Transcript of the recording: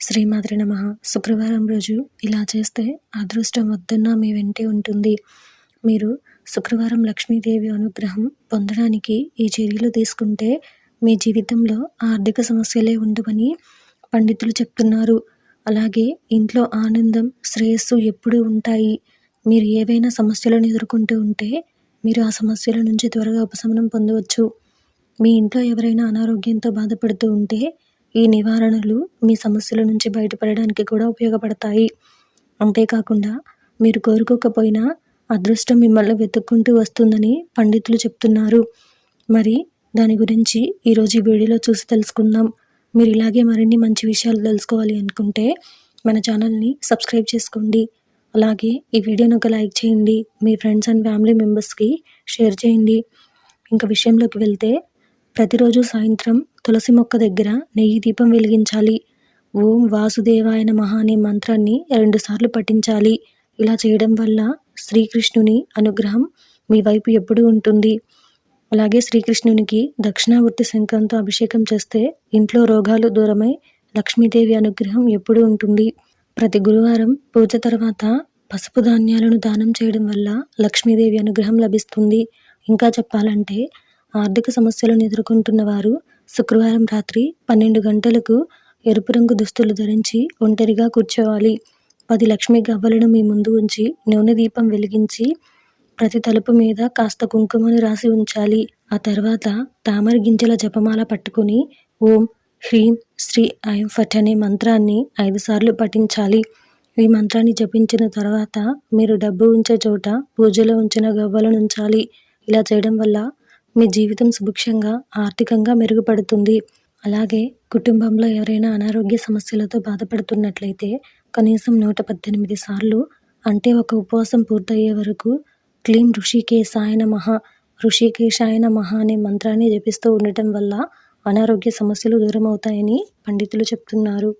శ్రీమాద్రి నమ. శుక్రవారం రోజు ఇలా చేస్తే అదృష్టం వద్దన్నా మీ వెంటే ఉంటుంది. మీరు శుక్రవారం లక్ష్మీదేవి అనుగ్రహం పొందడానికి ఈ చర్యలు తీసుకుంటే మీ జీవితంలో ఆర్థిక సమస్యలే ఉండవని పండితులు చెప్తున్నారు. అలాగే ఇంట్లో ఆనందం శ్రేయస్సు ఎప్పుడూ ఉంటాయి. మీరు ఏవైనా సమస్యలను ఎదుర్కొంటూ ఉంటే మీరు ఆ సమస్యల నుంచి త్వరగా ఉపశమనం పొందవచ్చు. మీ ఇంట్లో ఎవరైనా అనారోగ్యంతో బాధపడుతూ ఉంటే ఈ నివారణలు మీ సమస్యల నుంచి బయటపడడానికి కూడా ఉపయోగపడతాయి. అంతేకాకుండా మీరు కోరుకోకపోయినా అదృష్టం మిమ్మల్ని వెతుక్కుంటూ వస్తుందని పండితులు చెప్తున్నారు. మరి దాని గురించి ఈరోజు ఈ వీడియోలో చూసి తెలుసుకుందాం. మీరు ఇలాగే మరిన్ని మంచి విషయాలు తెలుసుకోవాలి అనుకుంటే మన ఛానల్ని సబ్స్క్రైబ్ చేసుకోండి. అలాగే ఈ వీడియోని ఒక లైక్ చేయండి. మీ ఫ్రెండ్స్ అండ్ ఫ్యామిలీ మెంబర్స్కి షేర్ చేయండి. ఇంకా విషయంలోకి వెళ్తే ప్రతిరోజు సాయంత్రం తులసి మొక్క దగ్గర నెయ్యి దీపం వెలిగించాలి. ఓం వాసుదేవాయ నమః అనే మంత్రాన్ని రెండుసార్లు పఠించాలి. ఇలా చేయడం వల్ల శ్రీకృష్ణుని అనుగ్రహం మీ వైపు ఎప్పుడూ ఉంటుంది. అలాగే శ్రీకృష్ణునికి దక్షిణావర్తి శంఖంతో అభిషేకం చేస్తే ఇంట్లో రోగాలు దూరమై లక్ష్మీదేవి అనుగ్రహం ఎప్పుడూ ఉంటుంది. ప్రతి గురువారం పూజ తర్వాత పసుపు ధాన్యాలను దానం చేయడం వల్ల లక్ష్మీదేవి అనుగ్రహం లభిస్తుంది. ఇంకా చెప్పాలంటే ఆర్థిక సమస్యలను ఎదుర్కొంటున్న వారు శుక్రవారం రాత్రి పన్నెండు గంటలకు ఎరుపు రంగు దుస్తులు ధరించి ఒంటరిగా కూర్చోవాలి. పది లక్ష్మి గవ్వలను మీ ముందు ఉంచి నూనె దీపం వెలిగించి ప్రతి తలుపు మీద కాస్త కుంకుమను రాసి ఉంచాలి. ఆ తర్వాత తామర గింజల జపమాల పట్టుకుని ఓం హ్రీం శ్రీ ఐం ఫట్ అనే మంత్రాన్ని ఐదు సార్లు పఠించాలి. ఈ మంత్రాన్ని జపించిన తర్వాత మీరు డబ్బు ఉంచే చోట పూజలో ఉంచిన గవ్వలను ఉంచాలి. ఇలా చేయడం వల్ల మీ జీవితం సుభిక్షంగా ఆర్థికంగా మెరుగుపడుతుంది. అలాగే కుటుంబంలో ఎవరైనా అనారోగ్య సమస్యలతో బాధపడుతున్నట్లయితే కనీసం నూట పద్దెనిమిది సార్లు అంటే ఒక ఉపవాసం పూర్తయ్యే వరకు క్లీం ఋషికేశాయ నమః ఋషికేశాయ నమః అనే మంత్రాన్ని జపిస్తూ ఉండటం వల్ల అనారోగ్య సమస్యలు దూరం అవుతాయని పండితులు చెప్తున్నారు.